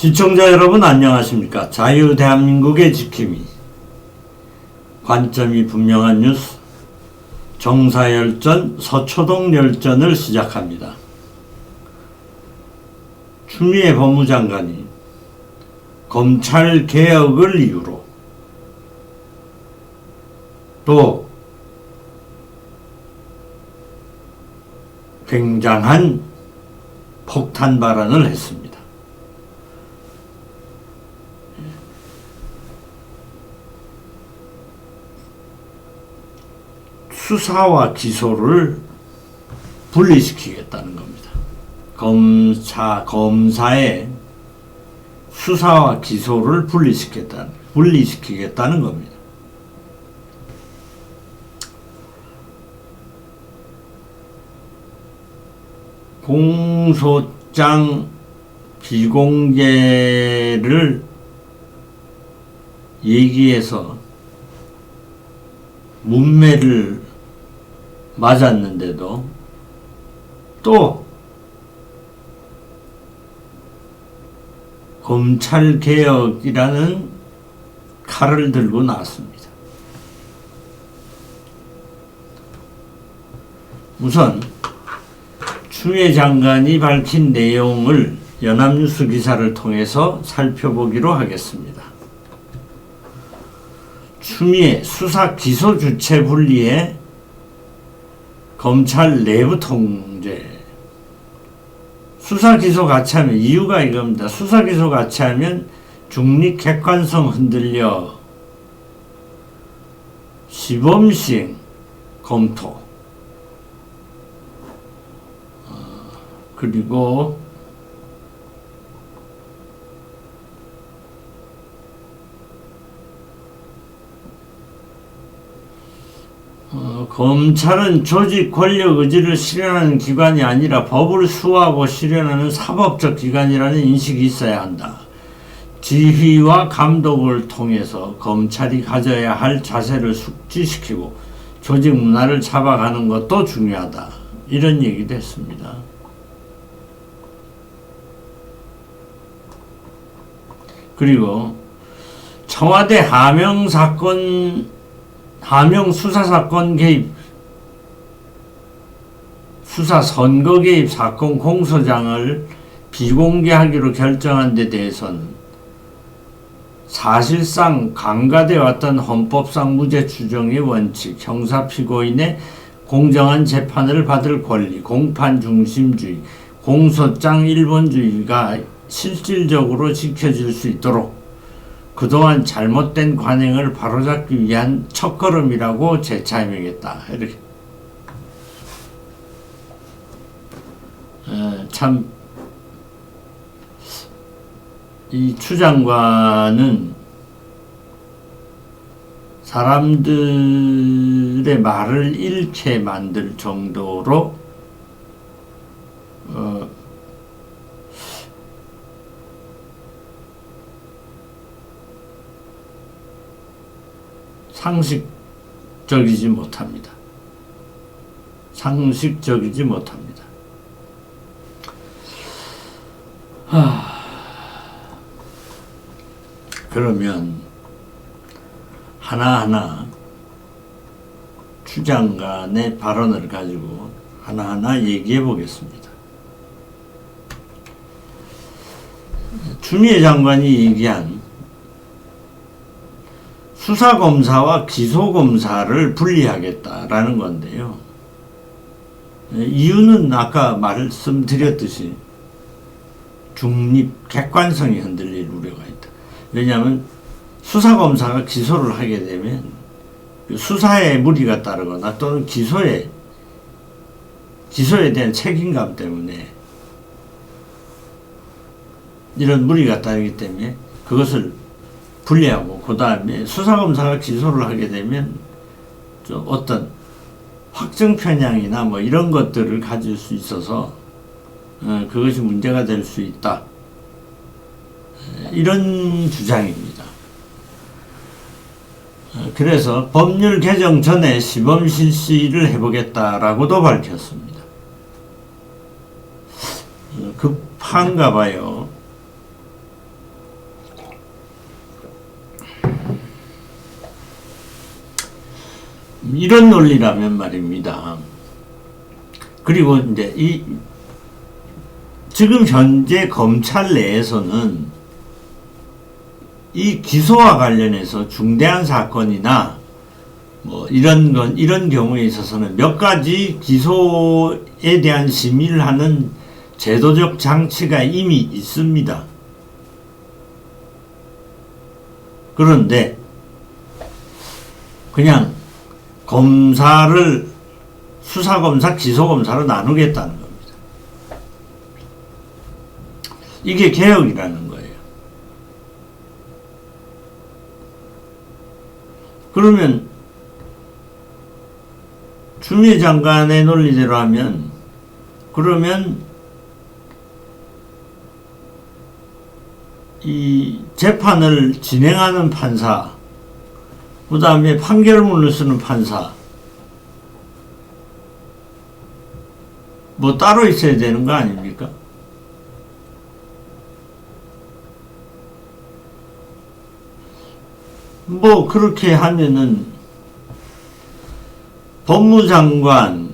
시청자 여러분 안녕하십니까? 자유 대한민국의 지킴이 관점이 분명한 뉴스 정사열전 서초동 열전을 시작합니다. 추미애 법무장관이 검찰 개혁을 이유로 또 굉장한 폭탄 발언을 했습니다. 수사와 기소를 분리시키겠다는 겁니다. 검사 검사의 수사와 기소를 분리시켰다 분리시키겠다는 겁니다. 공소장 비공개를 얘기해서 문매를 맞았는데도 또 검찰 개혁이라는 칼을 들고 나왔습니다. 우선 추미애 장관이 밝힌 내용을 연합뉴스 기사를 통해서 살펴보기로 하겠습니다. 추미애 수사 기소 주체 분리에 검찰 내부 통제. 수사 기소 같이 하면 이유가 이겁니다. 수사 기소 같이 하면 중립 객관성 흔들려. 시범 시행 검토. 어, 그리고 어, 검찰은 조직 권력 의지를 실현하는 기관이 아니라 법을 수호하고 실현하는 사법적 기관이라는 인식이 있어야 한다. 지휘와 감독을 통해서 검찰이 가져야 할 자세를 숙지시키고 조직 문화를 잡아가는 것도 중요하다. 이런 얘기도 했습니다. 그리고 청와대 하명 사건 하명 수사 사건 개입 수사 선거 개입 사건 공소장을 비공개하기로 결정한 데 대해서는 사실상 강가돼 왔던 헌법상 무죄 추정의 원칙, 형사 피고인의 공정한 재판을 받을 권리, 공판 중심주의, 공소장 일본주의가 실질적으로 지켜질 수 있도록 그동안 잘못된 관행을 바로잡기 위한 첫걸음이라고 재차임하겠다. 이렇게. 에, 참, 이 추장관은 사람들의 말을 잃게 만들 정도로 어, 상식적이지 못합니다. 상식적이지 못합니다. 하... 그러면 하나하나 추장관의 발언을 가지고 하나하나 얘기해 보겠습니다. 추미애 장관이 얘기한 수사검사와 기소검사를 분리하겠다라는 건데요. 이유는 아까 말씀드렸듯이 중립, 객관성이 흔들릴 우려가 있다. 왜냐하면 수사검사가 기소를 하게 되면 수사에 무리가 따르거나 또는 기소에 기소에 대한 책임감 때문에 이런 무리가 따르기 때문에 그것을 분리하고 그 다음에 수사검사가 기소를 하게 되면 좀 어떤 확정 편향이나 뭐 이런 것들을 가질 수 있어서 어, 그것이 문제가 될 수 있다. 이런 주장입니다. 어, 그래서 법률 개정 전에 시범 실시를 해보겠다라고도 밝혔습니다. 어, 급한가 봐요. 이런 논리라면 말입니다. 그리고 이제 이 지금 현재 검찰 내에서는 이 기소와 관련해서 중대한 사건이나 뭐 이런 건 이런 경우에 있어서는 몇 가지 기소에 대한 심의를 하는 제도적 장치가 이미 있습니다. 그런데 그냥 검사를 수사검사, 기소검사로 나누겠다는 겁니다. 이게 개혁이라는 거예요. 그러면 추미애 장관의 논리대로 하면 그러면 이 재판을 진행하는 판사, 그 다음에 판결문을 쓰는 판사, 뭐 따로 있어야 되는 거 아닙니까? 뭐 그렇게 하면은 법무장관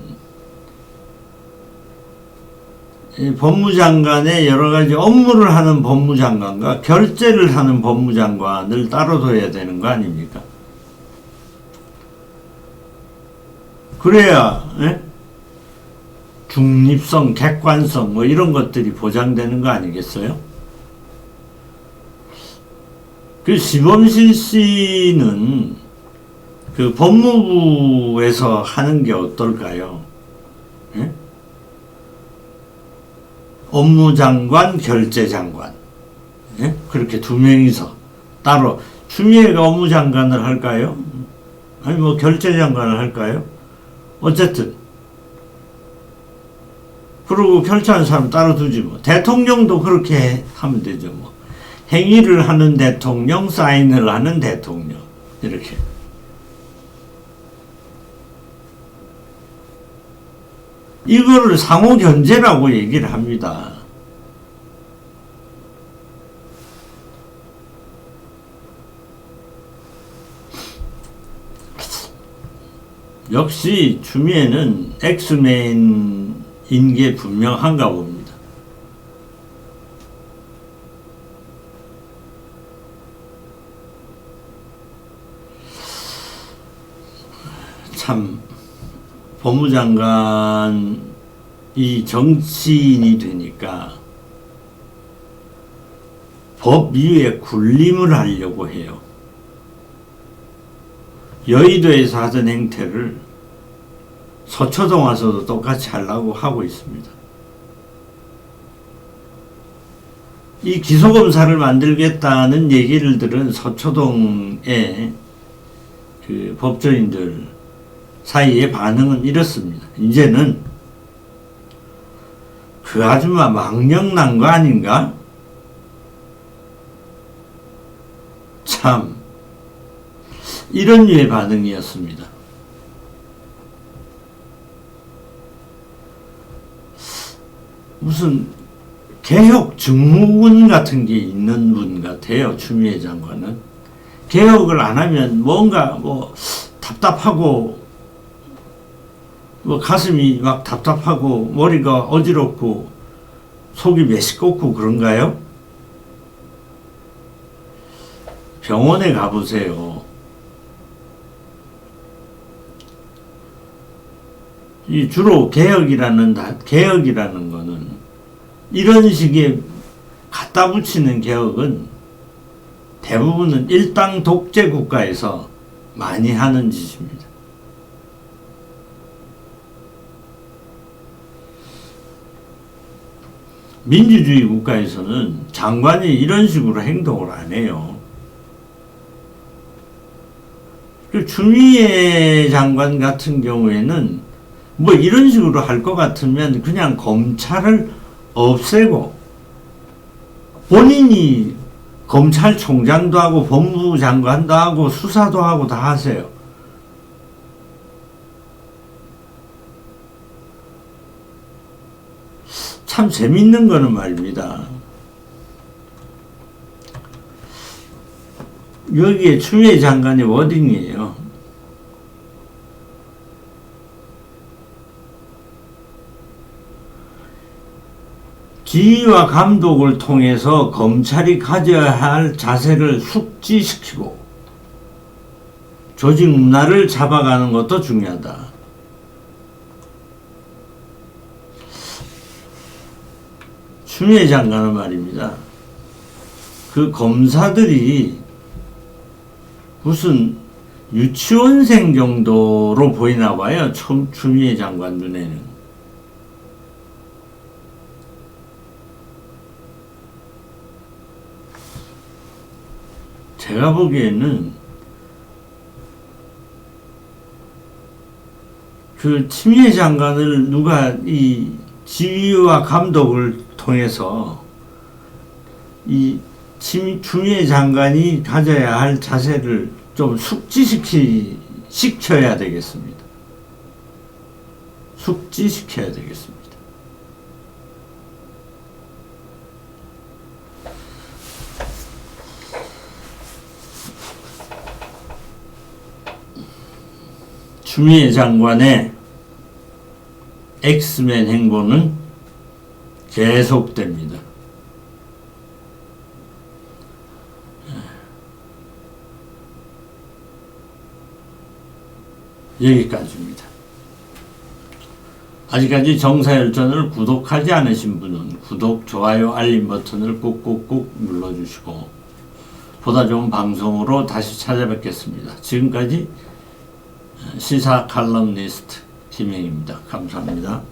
이 법무장관의 여러 가지 업무를 하는 법무장관과 결재를 하는 법무장관을 따로 둬야 되는 거 아닙니까? 그래야 예? 중립성, 객관성 뭐 이런 것들이 보장되는 거 아니겠어요? 그 시범실 씨는 그 법무부에서 하는 게 어떨까요? 예? 업무장관, 결재장관. 예? 그렇게 두 명이서 따로 추미애가 업무장관을 할까요? 아니 뭐 결재장관을 할까요? 어쨌든. 그리고 결재하는 사람 따로 두지 뭐. 대통령도 그렇게 하면 되죠 뭐. 행위를 하는 대통령, 사인을 하는 대통령. 이렇게. 이거를 상호 견제라고 얘기를 합니다. 역시 추미애는 엑스맨인 게 분명한가 봅니다. 참 법무장관이 정치인이 되니까 법 위에 군림을 하려고 해요. 여의도에서 하던 행태를 서초동 와서도 똑같이 하려고 하고 있습니다. 이 기소검사를 만들겠다는 얘기를 들은 서초동의 그 법조인들 사이의 반응은 이렇습니다. 이제는 그 아줌마 망령난 거 아닌가? 참 이런 류의 반응이었습니다. 무슨 개혁 증후군 같은 게 있는 분 같아요. 추미애 장관은 개혁을 안 하면 뭔가 뭐 답답하고 뭐 가슴이 막 답답하고 머리가 어지럽고 속이 메시껍고 그런가요? 병원에 가보세요. 이 주로 개혁이라는 다- 개혁이라는 거는 이런 식의 갖다 붙이는 개혁은 대부분은 일당 독재 국가에서 많이 하는 짓입니다. 민주주의 국가에서는 장관이 이런 식으로 행동을 안 해요. 그 추미애 장관 같은 경우에는 뭐 이런 식으로 할 것 같으면 그냥 검찰을 없애고 본인이 검찰총장도 하고 법무부 장관도 하고 수사도 하고 다 하세요. 참 재밌는 거는 말입니다. 여기에 추미애 장관의 워딩이에요. 지휘와 감독을 통해서 검찰이 가져야 할 자세를 숙지시키고 조직 문화를 잡아가는 것도 중요하다. 추미애 장관은 말입니다. 그 검사들이 무슨 유치원생 정도로 보이나 봐요. 참 추미애 장관 눈에는. 제가 보기에는 그 추미애 장관을 누가 이 지휘와 감독을 통해서 이 치- 추미애 장관이 가져야 할 자세를 좀 숙지시키 시켜야 되겠습니다. 숙지시켜야 되겠습니다. 추미애 장관의 엑스맨 행보는 계속됩니다. 여기까지입니다. 아직까지 정사열전을 구독하지 않으신 분은 구독, 좋아요, 알림 버튼을 꾹꾹꾹 눌러주시고 보다 좋은 방송으로 다시 찾아뵙겠습니다. 지금까지 시사 칼럼니스트 김영입니다. 감사합니다.